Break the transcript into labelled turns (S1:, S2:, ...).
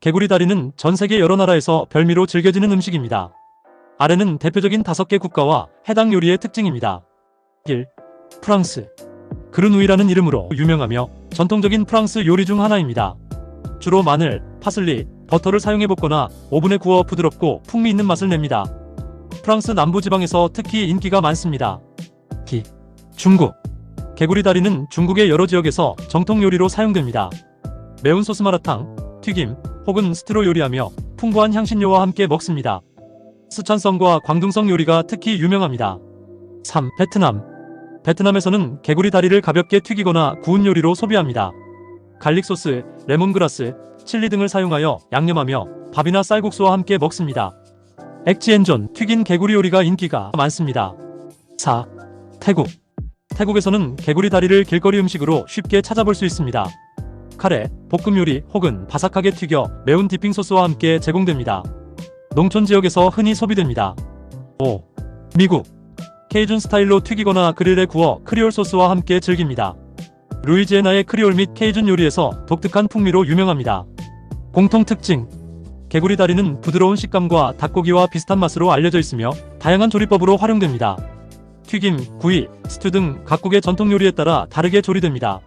S1: 개구리 다리는 전 세계 여러 나라에서 별미로 즐겨지는 음식입니다. 아래는 대표적인 다섯 개 국가와 해당 요리의 특징입니다. 1. 프랑스. 그르누이라는 이름으로 유명하며 전통적인 프랑스 요리 중 하나입니다. 주로 마늘, 파슬리, 버터를 사용해 볶거나 오븐에 구워 부드럽고 풍미 있는 맛을 냅니다. 프랑스 남부 지방에서 특히 인기가 많습니다. 2. 중국. 개구리 다리는 중국의 여러 지역에서 정통 요리로 사용됩니다. 매운 소스 마라탕, 튀김 혹은 스트로 요리하며 풍부한 향신료와 함께 먹습니다. 스촨성과 광둥성 요리가 특히 유명합니다. 3. 베트남. 베트남에서는 개구리 다리를 가볍게 튀기거나 구운 요리로 소비합니다. 갈릭 소스, 레몬그라스, 칠리 등을 사용하여 양념하며 밥이나 쌀국수와 함께 먹습니다. 액지엔존, 튀긴 개구리 요리가 인기가 많습니다. 4. 태국. 태국에서는 개구리 다리를 길거리 음식으로 쉽게 찾아볼 수 있습니다. 카레, 볶음 요리 혹은 바삭하게 튀겨 매운 디핑 소스와 함께 제공됩니다. 농촌 지역에서 흔히 소비됩니다. 5. 미국. 케이준 스타일로 튀기거나 그릴에 구워 크리올 소스와 함께 즐깁니다. 루이지애나의 크리올 및 케이준 요리에서 독특한 풍미로 유명합니다. 공통 특징. 개구리 다리는 부드러운 식감과 닭고기와 비슷한 맛으로 알려져 있으며 다양한 조리법으로 활용됩니다. 튀김, 구이, 스튜 등 각국의 전통 요리에 따라 다르게 조리됩니다.